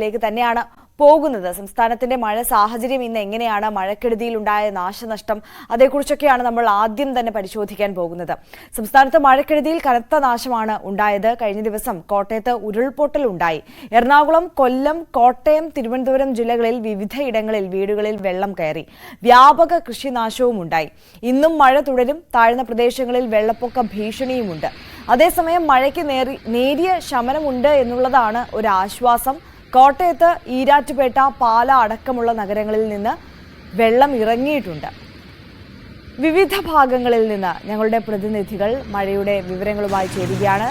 ലേക്ക് തന്നെയാണ് പോകുന്നത്. സംസ്ഥാനത്തിന്റെ മഴ സാഹചര്യം ഇന്ന് എങ്ങനെയാണ്? മഴക്കെടുതിയിൽ ഉണ്ടായ നാശനഷ്ടം അതേക്കുറിച്ചൊക്കെയാണ് നമ്മൾ ആദ്യം തന്നെ പരിശോധിക്കാൻ പോകുന്നത്. സംസ്ഥാനത്ത് മഴക്കെടുതിയിൽ കനത്ത നാശമാണ് ഉണ്ടായത്. കഴിഞ്ഞ ദിവസം കോട്ടയത്ത് ഉരുൾപൊട്ടൽ ഉണ്ടായി. എറണാകുളം കൊല്ലം കോട്ടയം തിരുവനന്തപുരം ജില്ലകളിൽ വിവിധയിടങ്ങളിൽ വീടുകളിൽ വെള്ളം കയറി. വ്യാപക കൃഷിനാശവും ഉണ്ടായി. ഇന്നും മഴ തുടരും. താഴ്ന്ന പ്രദേശങ്ങളിൽ വെള്ളപ്പൊക്ക ഭീഷണിയുമുണ്ട്. അതേസമയം മഴയ്ക്ക് നേരിയ ശമനമുണ്ട് എന്നുള്ളതാണ് ഒരു ആശ്വാസം കോട്ടയത്ത് ഈരാറ്റുപേട്ട പാല അടക്കമുള്ള നഗരങ്ങളിൽ നിന്ന് വെള്ളം ഇറങ്ങിയിട്ടുണ്ട്. വിവിധ ഭാഗങ്ങളിൽ നിന്ന് ഞങ്ങളുടെ പ്രതിനിധികൾ മഴയുടെ വിവരങ്ങളുമായി ചേരുകയാണ്.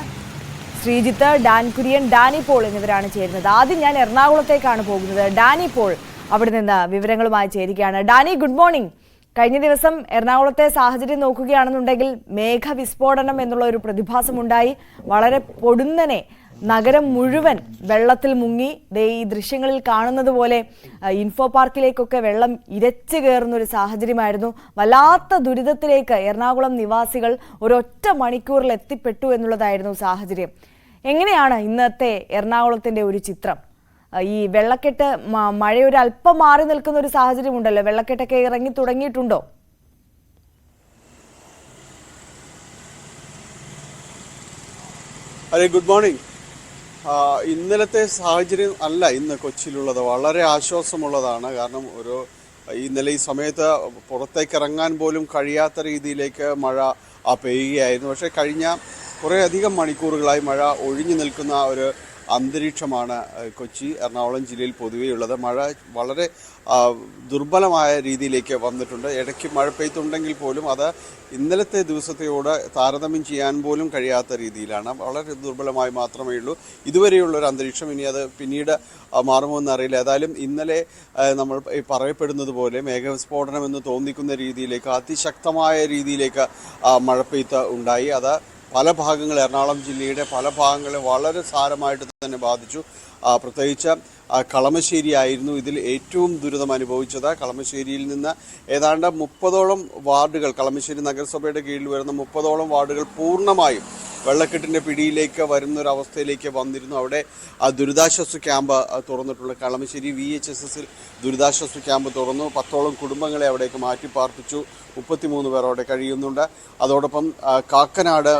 ശ്രീജിത്ത് ഡാൻ കുര്യൻ ഡാനി പോൾ എന്നിവരാണ് ചേരുന്നത്. ആദ്യം ഞാൻ എറണാകുളത്തേക്കാണ് പോകുന്നത്. ഡാനി പോൾ അവിടെ നിന്ന് വിവരങ്ങളുമായി ചേരുകയാണ്. Dani good morning. കഴിഞ്ഞ ദിവസം എറണാകുളത്തെ സാഹചര്യം നോക്കുകയാണെന്നുണ്ടെങ്കിൽ മേഘവിസ്ഫോടനം എന്നുള്ള ഒരു പ്രതിഭാസമുണ്ടായി. വളരെ പൊടുന്നനെ നഗരം മുഴുവൻ വെള്ളത്തിൽ മുങ്ങി ദേ ഈ ദൃശ്യങ്ങളിൽ കാണുന്നത് പോലെ ഇൻഫോ പാർക്കിലേക്കൊക്കെ വെള്ളം ഇരച്ചു കയറുന്ന ഒരു സാഹചര്യമായിരുന്നു. വല്ലാത്ത ദുരിതത്തിലേക്ക് എറണാകുളം നിവാസികൾ ഒരൊറ്റ മണിക്കൂറിൽ എത്തിപ്പെട്ടു എന്നുള്ളതായിരുന്നു സാഹചര്യം. എങ്ങനെയാണ് ഇന്നത്തെ എറണാകുളത്തിന്റെ ഒരു ചിത്രം? ഈ വെള്ളക്കെട്ട് മഴ അല്പം മാറി നിൽക്കുന്ന ഒരു സാഹചര്യം ഉണ്ടല്ലോ വെള്ളക്കെട്ടൊക്കെ ഇറങ്ങി തുടങ്ങിയിട്ടുണ്ടോ? അതെ ഗുഡ് മോർണിംഗ് ഇന്നലത്തെ സാഹചര്യം അല്ല ഇന്ന് കൊച്ചിയിലുള്ളത്. വളരെ ആശ്വാസമുള്ളതാണ്. കാരണം ഒരു ഇന്നലെ ഈ സമയത്ത് പുറത്തേക്ക് ഇറങ്ങാൻ പോലും കഴിയാത്ത രീതിയിലേക്ക് മഴ പെയ്യുകയായിരുന്നു. പക്ഷേ കഴിഞ്ഞ കുറേയധികം മണിക്കൂറുകളായി മഴ ഒഴിഞ്ഞു നിൽക്കുന്ന ഒരു അന്തരീക്ഷമാണ് കൊച്ചി എറണാകുളം ജില്ലയിൽ പൊതുവെയുള്ളത് മഴ വളരെ ദുർബലമായ രീതിയിലേക്ക് വന്നിട്ടുണ്ട്. ഇടയ്ക്ക് മഴ പെയ്തുണ്ടെങ്കിൽ പോലും അത് ഇന്നലത്തെ ദിവസത്തെയോട് താരതമ്യം ചെയ്യാൻ പോലും കഴിയാത്ത രീതിയിലാണ്. വളരെ ദുർബലമായി മാത്രമേ ഉള്ളൂ. ഇതുവരെയുള്ള ഒരു അന്തരീക്ഷം. ഇനി അത് പിന്നീട് മാറുമോ എന്നറിയില്ല ഏതായാലും ഇന്നലെ നമ്മൾ പറയപ്പെടുന്നത് പോലെ മേഘവിസ്ഫോടനം എന്ന് തോന്നിക്കുന്ന രീതിയിലേക്ക് അതിശക്തമായ രീതിയിലേക്ക് മഴ പെയ്ത്ത് ഉണ്ടായി. അത് പല ഭാഗങ്ങൾ എറണാകുളം ജില്ലയുടെ പല ഭാഗങ്ങളെ വളരെ സാരമായിട്ട് തന്നെ ബാധിച്ചു. പ്രത്യേകിച്ച് കളമശ്ശേരി ആയിരുന്നു ഇതിൽ ഏറ്റവും ദുരിതം അനുഭവിച്ചത്. കളമശ്ശേരിയിൽ നിന്ന് ഏതാണ്ട് മുപ്പതോളം വാർഡുകൾ കളമശ്ശേരി നഗരസഭയുടെ കീഴിൽ വരുന്ന മുപ്പതോളം വാർഡുകൾ പൂർണമായും വെള്ളക്കെട്ടിന്റെ പിടിയിലേക്ക് വരുന്ന ഒരു അവസ്ഥയിലേക്ക് വന്നിരുന്നു. അവിടെ ആ ദുരിതാശ്വാസ ക്യാമ്പ് തുറന്നിട്ടുള്ള കളമശ്ശേരി വി എച്ച് എസ് എസിൽ ദുരിതാശ്വാസ ക്യാമ്പ് തുറന്നു. പത്തോളം കുടുംബങ്ങളെ അവിടേക്ക് മാറ്റി പാർപ്പിച്ചു മുപ്പത്തിമൂന്ന് പേർ അവിടെ കഴിയുന്നുണ്ട്. അതോടൊപ്പം കാക്കനാട്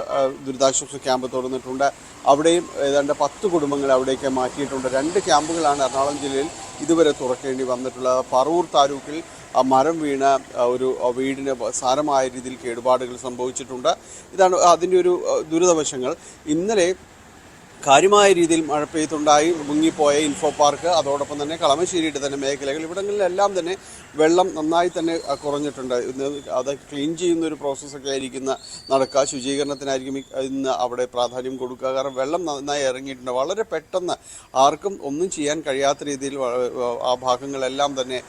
ദുരിതാശ്വാസ ക്യാമ്പ് തുറന്നിട്ടുണ്ട്. അവിടെയും ഏതാണ്ട് പത്ത് കുടുംബങ്ങളെ അവിടേക്ക് മാറ്റിയിട്ടുണ്ട്. രണ്ട് ക്യാമ്പുകളാണ് എറണാകുളം ജില്ലയിൽ ഇതുവരെ തുറക്കേണ്ടി വന്നിട്ടുള്ളത്. പറവൂർ താലൂക്കിൽ മരം വീണ ഒരു വീടിന് സാരമായ രീതിയിൽ കേടുപാടുകൾ സംഭവിച്ചിട്ടുണ്ട്. ഇതാണ് അതിന്റെ ഒരു ദുരിതവശങ്ങൾ. ഇന്നലെ കാര്യമായ രീതിയിൽ മഴ പെയ്തുണ്ടായി മുങ്ങിപ്പോയ ഇൻഫോ പാർക്ക് അതോടൊപ്പം തന്നെ കളമശ്ശേരിയുടെ തന്നെ മേഖലകൾ ഇവിടങ്ങളിലെല്ലാം തന്നെ വെള്ളം നന്നായി തന്നെ കുറഞ്ഞിട്ടുണ്ട്. അത് ക്ലീൻ ചെയ്യുന്ന ഒരു പ്രോസസ്സൊക്കെ ആയിരിക്കുന്ന നടക്കുക. ശുചീകരണത്തിനായിരിക്കും ഇന്ന് അവിടെ പ്രാധാന്യം കൊടുക്കുക. കാരണം വെള്ളം നന്നായി ഇറങ്ങിയിട്ടുണ്ട്. വളരെ പെട്ടെന്ന് ആർക്കും ഒന്നും ചെയ്യാൻ കഴിയാത്ത രീതിയിൽ ആ ഭാഗങ്ങളെല്ലാം തന്നെ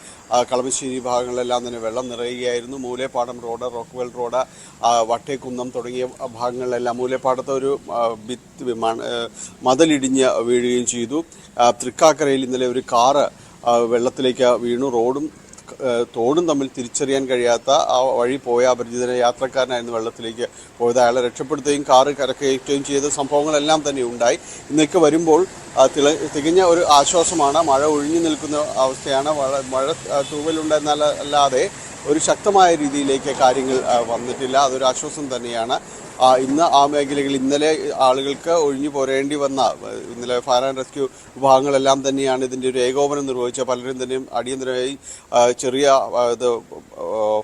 കളമശ്ശേരി ഭാഗങ്ങളെല്ലാം തന്നെ വെള്ളം നിറയുകയായിരുന്നു. Moolepadam road Rockwell road Vattekunnam തുടങ്ങിയ ഭാഗങ്ങളിലെല്ലാം മൂലേപ്പാടത്ത് ഒരു ഭിത്ത് മതിലിടിഞ്ഞ് വീഴുകയും ചെയ്തു. തൃക്കാക്കരയിൽ ഇന്നലെ ഒരു കാറ് വെള്ളത്തിലേക്ക് വീണു. റോഡും തോടും തമ്മിൽ തിരിച്ചറിയാൻ കഴിയാത്ത ആ വഴി പോയ അപരിചിതനെ യാത്രക്കാരനായിരുന്നു വെള്ളത്തിലേക്ക് പോയത്. അയാളെ രക്ഷപ്പെടുത്തുകയും കാറ് കരക്കയറ്റുകയും ചെയ്ത സംഭവങ്ങളെല്ലാം തന്നെ ഉണ്ടായി. ഇന്നൊക്കെ വരുമ്പോൾ തികഞ്ഞ ഒരു ആശ്വാസമാണ്. മഴ ഒഴിഞ്ഞു നിൽക്കുന്ന അവസ്ഥയാണ്. മഴ മഴ അല്ലാതെ ഒരു ശക്തമായ രീതിയിലേക്ക് കാര്യങ്ങൾ വന്നിട്ടില്ല. അതൊരു ആശ്വാസം തന്നെയാണ്. ഇന്ന് ആ മേഖലകളിൽ ഇന്നലെ ആളുകൾക്ക് ഒഴിഞ്ഞു പോരേണ്ടി വന്ന ഇന്നലെ ഫയർ ആൻഡ് റെസ്ക്യൂ വിഭാഗങ്ങളെല്ലാം തന്നെയാണ് ഇതിന്റെ ഒരു ഏകോപനം നിർവഹിച്ച പലരും തന്നെയും അടിയന്തരമായി ചെറിയ ഇത്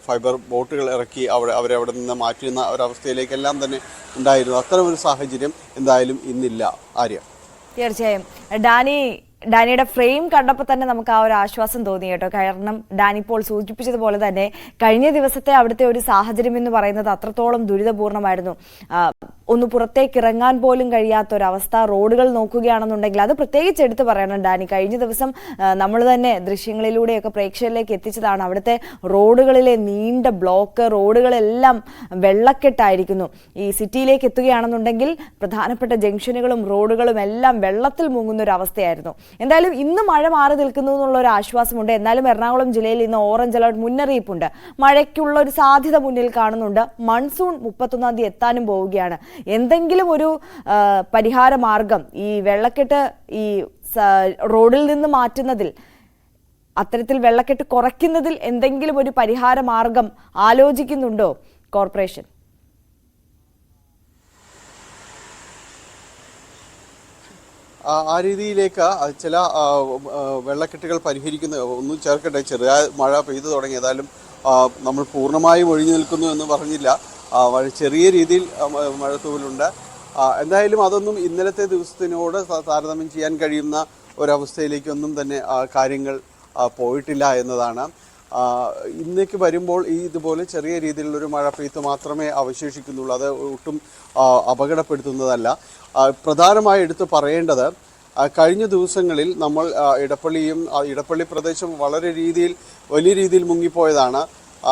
ഫൈബർ ബോട്ടുകൾ ഇറക്കി അവിടെ അവരെ അവിടെ നിന്ന് മാറ്റുന്ന ഒരവസ്ഥയിലേക്കെല്ലാം തന്നെ ഉണ്ടായിരുന്നു. അത്തരം ഒരു സാഹചര്യം എന്തായാലും ഇന്നില്ല. ആര്യ? തീർച്ചയായും. ഡാനി ഡാനിയുടെ ഫ്രെയിം കണ്ടപ്പോൾ തന്നെ നമുക്ക് ആ ഒരു ആശ്വാസം തോന്നി കേട്ടോ. കാരണം ഡാനി ഇപ്പോൾ സൂചിപ്പിച്ചതുപോലെ തന്നെ കഴിഞ്ഞ ദിവസത്തെ അവിടുത്തെ ഒരു സാഹചര്യം എന്ന് പറയുന്നത് അത്രത്തോളം ദുരിതപൂർണമായിരുന്നു. ഒന്ന് പുറത്തേക്ക് ഇറങ്ങാൻ പോലും കഴിയാത്ത ഒരവസ്ഥ റോഡുകൾ നോക്കുകയാണെന്നുണ്ടെങ്കിൽ അത് പ്രത്യേകിച്ച് എടുത്തു പറയണം ഡാനി. കഴിഞ്ഞ ദിവസം നമ്മൾ തന്നെ ദൃശ്യങ്ങളിലൂടെയൊക്കെ പ്രേക്ഷകരിലേക്ക് എത്തിച്ചതാണ് അവിടുത്തെ റോഡുകളിലെ നീണ്ട ബ്ലോക്ക് റോഡുകളെല്ലാം വെള്ളക്കെട്ടായിരിക്കുന്നു. ഈ സിറ്റിയിലേക്ക് എത്തുകയാണെന്നുണ്ടെങ്കിൽ പ്രധാനപ്പെട്ട ജംഗ്ഷനുകളും റോഡുകളും എല്ലാം വെള്ളത്തിൽ മുങ്ങുന്ന ഒരു അവസ്ഥയായിരുന്നു എന്തായാലും ഇന്ന് മഴ മാറി നിൽക്കുന്നു എന്നുള്ള ഒരു ആശ്വാസമുണ്ട്. എന്നാലും എറണാകുളം ജില്ലയിൽ ഇന്ന് ഓറഞ്ച് അലർട്ട് മുന്നറിയിപ്പുണ്ട്. മഴയ്ക്കുള്ള ഒരു സാധ്യത മുന്നിൽ കാണുന്നുണ്ട്. മൺസൂൺ മുപ്പത്തൊന്നാം തീയതി എത്താനും പോവുകയാണ്. എന്തെങ്കിലും ഒരു പരിഹാര മാർഗം ഈ വെള്ളക്കെട്ട് ഈ റോഡിൽ നിന്ന് മാറ്റുന്നതിൽ അത്തരത്തിൽ വെള്ളക്കെട്ട് കുറയ്ക്കുന്നതിൽ എന്തെങ്കിലും ഒരു പരിഹാര മാർഗം ആലോചിക്കുന്നുണ്ടോ കോർപ്പറേഷൻ? ആ രീതിയിലേക്ക് ചില വെള്ളക്കെട്ടുകൾ പരിഹരിക്കുന്ന ഒന്നും ചേർക്കട്ടെ ചെറിയ മഴ പെയ്തു തുടങ്ങി ഏതായാലും നമ്മൾ പൂർണമായും ഒഴിഞ്ഞു നിൽക്കുന്നു എന്ന് പറഞ്ഞില്ല. ചെറിയ രീതിയിൽ ആ, മഴ തൂവലുണ്ട് എന്തായാലും അതൊന്നും ഇന്നലത്തെ ദിവസത്തിനോട് താരതമ്യം ചെയ്യാൻ കഴിയുന്ന ഒരവസ്ഥയിലേക്കൊന്നും തന്നെ കാര്യങ്ങൾ പോയിട്ടില്ല എന്നതാണ്. ഇന്നേക്ക് വരുമ്പോൾ ഈ ഇതുപോലെ ചെറിയ രീതിയിലുള്ളൊരു മഴ പെയ്ത്ത് മാത്രമേ അവശേഷിക്കുന്നുള്ളൂ. അത് ഒട്ടും അപകടപ്പെടുത്തുന്നതല്ല. പ്രധാനമായി എടുത്ത് പറയേണ്ടത് കഴിഞ്ഞ ദിവസങ്ങളിൽ നമ്മൾ ഇടപ്പള്ളിയും ഇടപ്പള്ളി പ്രദേശം വളരെ രീതിയിൽ വലിയ രീതിയിൽ മുങ്ങിപ്പോയതാണ്.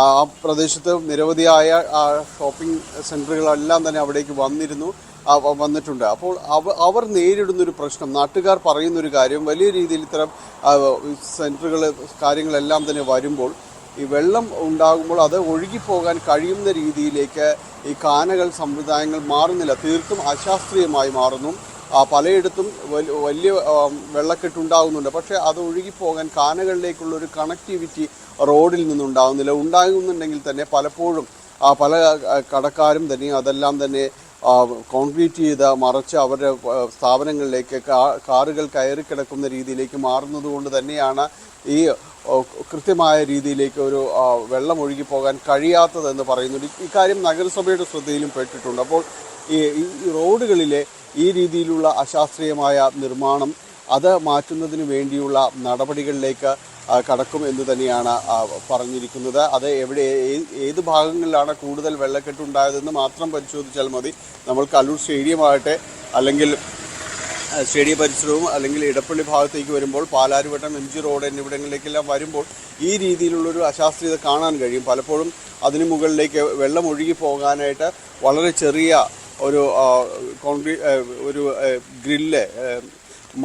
ആ പ്രദേശത്ത് നിരവധിയായ ഷോപ്പിംഗ് സെന്ററുകളെല്ലാം തന്നെ അവിടേക്ക് വന്നിരുന്നു. വന്നിട്ടുണ്ട്. അപ്പോൾ അവ അവർ നേരിടുന്നൊരു പ്രശ്നം നാട്ടുകാർ പറയുന്നൊരു കാര്യം വലിയ രീതിയിൽ ഇത്തരം സെന്ററുകൾ കാര്യങ്ങളെല്ലാം തന്നെ വരുമ്പോൾ ഈ വെള്ളം ഉണ്ടാകുമ്പോൾ അത് ഒഴുകിപ്പോകാൻ കഴിയുന്ന രീതിയിലേക്ക് ഈ കാനകൾ സമ്പ്രദായങ്ങൾ മാറുന്നില്ല. തീർത്തും അശാസ്ത്രീയമായി മാറുന്നു. പലയിടത്തും വലി- വലിയ വെള്ളക്കെട്ടുണ്ടാകുന്നുണ്ട് പക്ഷേ അത് ഒഴുകിപ്പോകാൻ കാനകളിലേക്കുള്ള ഒരു കണക്ടിവിറ്റി റോഡിൽ നിന്നുണ്ടാകുന്നില്ല. ഉണ്ടാകുന്നുണ്ടെങ്കിൽ തന്നെ പലപ്പോഴും പല കടക്കാരും തന്നെ അതെല്ലാം തന്നെ കോൺക്രീറ്റ് ചെയ്ത് മറച്ച് അവരുടെ സ്ഥാപനങ്ങളിലേക്ക് കാറുകൾ കയറി കിടക്കുന്ന രീതിയിലേക്ക് മാറുന്നത് കൊണ്ട് തന്നെയാണ് ഈ കൃത്യമായ രീതിയിലേക്ക് ഒരു വെള്ളം ഒഴുകി പോകാൻ കഴിയാത്തതെന്ന് പറയുന്നുണ്ട് ഇക്കാര്യം നഗരസഭയുടെ ശ്രദ്ധയിലും പെട്ടിട്ടുണ്ട്. അപ്പോൾ ഈ റോഡുകളിലെ ഈ രീതിയിലുള്ള അശാസ്ത്രീയമായ നിർമ്മാണം അത് മാറ്റുന്നതിന് വേണ്ടിയുള്ള നടപടികളിലേക്ക് കടക്കും എന്ന് തന്നെയാണ് പറഞ്ഞിരിക്കുന്നത്. അത് എവിടെ ഏത് ഭാഗങ്ങളിലാണ് കൂടുതൽ വെള്ളക്കെട്ടുണ്ടായതെന്ന് മാത്രം പരിശോധിച്ചാൽ മതി. നമ്മൾ കല്ലൂർ സ്റ്റേഡിയമാകട്ടെ അല്ലെങ്കിൽ സ്റ്റേഡിയ പരിസരവും അല്ലെങ്കിൽ ഇടപ്പള്ളി ഭാഗത്തേക്ക് വരുമ്പോൾ പാലാരിവട്ടം എം ജി റോഡ് എന്നിവിടങ്ങളിലേക്കെല്ലാം വരുമ്പോൾ ഈ രീതിയിലുള്ളൊരു അശാസ്ത്രീയത കാണാൻ കഴിയും. പലപ്പോഴും അതിന് മുകളിലേക്ക് വെള്ളം ഒഴുകി പോകാനായിട്ട് വളരെ ചെറിയ ഒരു കോൺക്രീറ്റ് കോൺക്രീ ഒരു ഗ്രില്ല്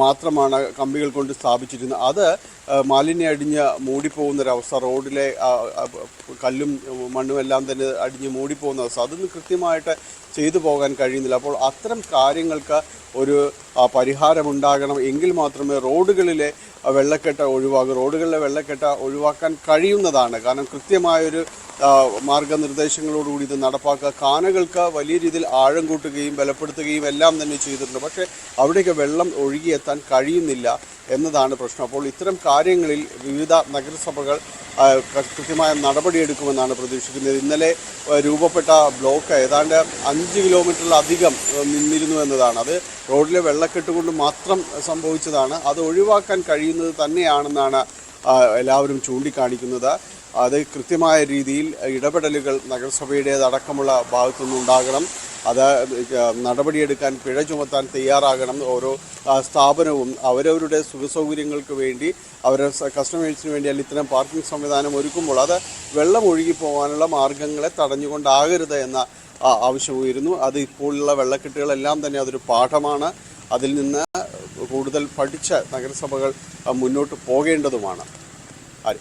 മാത്രമാണ് കമ്പികൾ കൊണ്ട് സ്ഥാപിച്ചിരുന്നത്. അത് മാലിന്യം അടിഞ്ഞ് മൂടിപ്പോകുന്നൊരവസ്ഥ റോഡിലെ കല്ലും മണ്ണും എല്ലാം തന്നെ അടിഞ്ഞ് മൂടിപ്പോകുന്ന അവസ്ഥ. അതൊന്നും കൃത്യമായിട്ട് ചെയ്തു പോകാൻ കഴിയുന്നില്ല. അപ്പോൾ അത്തരം കാര്യങ്ങൾക്ക് ഒരു പരിഹാരമുണ്ടാകണം എങ്കിൽ മാത്രമേ റോഡുകളിലെ വെള്ളക്കെട്ട വെള്ളക്കെട്ട് ഒഴിവാകൂ. റോഡുകളിലെ വെള്ളക്കെട്ട് ഒഴിവാക്കാൻ കഴിയുന്നതാണ്. കാരണം കൃത്യമായൊരു മാർഗനിർദ്ദേശങ്ങളോടുകൂടി ഇത് നടപ്പാക്കുക. കാനകൾക്ക് വലിയ രീതിയിൽ ആഴം കൂട്ടുകയും ബലപ്പെടുത്തുകയും എല്ലാം തന്നെ ചെയ്തിട്ടുണ്ട്. പക്ഷേ അവിടേക്ക് വെള്ളം ഒഴുകിയെത്താൻ കഴിയുന്നില്ല എന്നതാണ് പ്രശ്നം. അപ്പോൾ ഇത്തരം കാര്യങ്ങളിൽ വിവിധ നഗരസഭകൾ കൃത്യമായ നടപടിയെടുക്കുമെന്നാണ് പ്രതീക്ഷിക്കുന്നത്. ഇന്നലെ രൂപപ്പെട്ട ബ്ലോക്ക് ഏതാണ്ട് അഞ്ച് കിലോമീറ്ററിലധികം നിന്നിരുന്നു എന്നതാണ്. അത് റോഡിലെ വെള്ളക്കെട്ട് കൊണ്ട് മാത്രം സംഭവിച്ചതാണ്. അത് ഒഴിവാക്കാൻ കഴിയുന്നത് തന്നെയാണെന്നാണ് എല്ലാവരും ചൂണ്ടിക്കാണിക്കുന്നത്. അത് കൃത്യമായ രീതിയിൽ ഇടപെടലുകൾ നഗരസഭയുടേതടക്കമുള്ള ഭാഗത്തുനിന്ന് ഉണ്ടാകണം അത് നടപടിയെടുക്കാൻ പിഴ ചുമത്താൻ തയ്യാറാകണം ഓരോ സ്ഥാപനവും അവരവരുടെ സുഖസൗകര്യങ്ങൾക്ക് വേണ്ടി അവരുടെ കസ്റ്റമേഴ്സിന് വേണ്ടി അല്ലെങ്കിൽ ഇത്തരം പാർക്കിംഗ് സംവിധാനം ഒരുക്കുമ്പോൾ അത് വെള്ളം ഒഴുകി പോകാനുള്ള മാർഗങ്ങളെ തടഞ്ഞുകൊണ്ടാകരുത് എന്ന ആവശ്യമുയരുന്നു അത് ഇപ്പോഴുള്ള വെള്ളക്കെട്ടുകളെല്ലാം തന്നെ അതൊരു പാഠമാണ്. അതിൽ നിന്ന് കൂടുതൽ പഠിച്ച് നഗരസഭകൾ മുന്നോട്ട് പോകേണ്ടതുമാണ്. ആര്?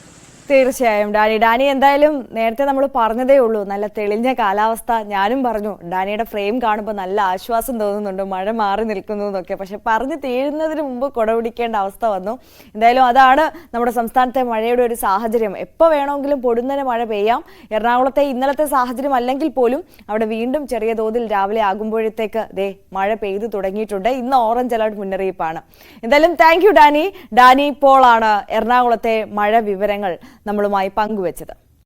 തീർച്ചയായും. ഡാനി ഡാനി എന്തായാലും നേരത്തെ നമ്മൾ പറഞ്ഞതേ ഉള്ളൂ. നല്ല തെളിഞ്ഞ കാലാവസ്ഥ. ഞാനും പറഞ്ഞു ഡാനിയുടെ ഫ്രെയിം കാണുമ്പോൾ നല്ല ആശ്വാസം തോന്നുന്നുണ്ട്. മഴ മാറി നിൽക്കുന്നു എന്നൊക്കെ. പക്ഷെ പറഞ്ഞു തീരുന്നതിന് മുമ്പ് കുട പിടിക്കേണ്ട അവസ്ഥ വന്നു. എന്തായാലും അതാണ് നമ്മുടെ സംസ്ഥാനത്തെ മഴയുടെ ഒരു സാഹചര്യം. എപ്പോൾ വേണമെങ്കിലും പൊടുന്നതിന് മഴ പെയ്യാം. എറണാകുളത്തെ ഇന്നലത്തെ സാഹചര്യം അല്ലെങ്കിൽ പോലും അവിടെ വീണ്ടും ചെറിയ തോതിൽ രാവിലെ ആകുമ്പോഴത്തേക്ക് ദേ മഴ പെയ്തു തുടങ്ങിയിട്ടുണ്ട്. ഇന്ന് ഓറഞ്ച് അലർട്ട് മുന്നറിയിപ്പാണ്. എന്തായാലും താങ്ക് ഡാനി. ഡാനി പോളാണ് എറണാകുളത്തെ മഴ വിവരങ്ങൾ. നമ്മളുമായി പങ്കുവച്ചത്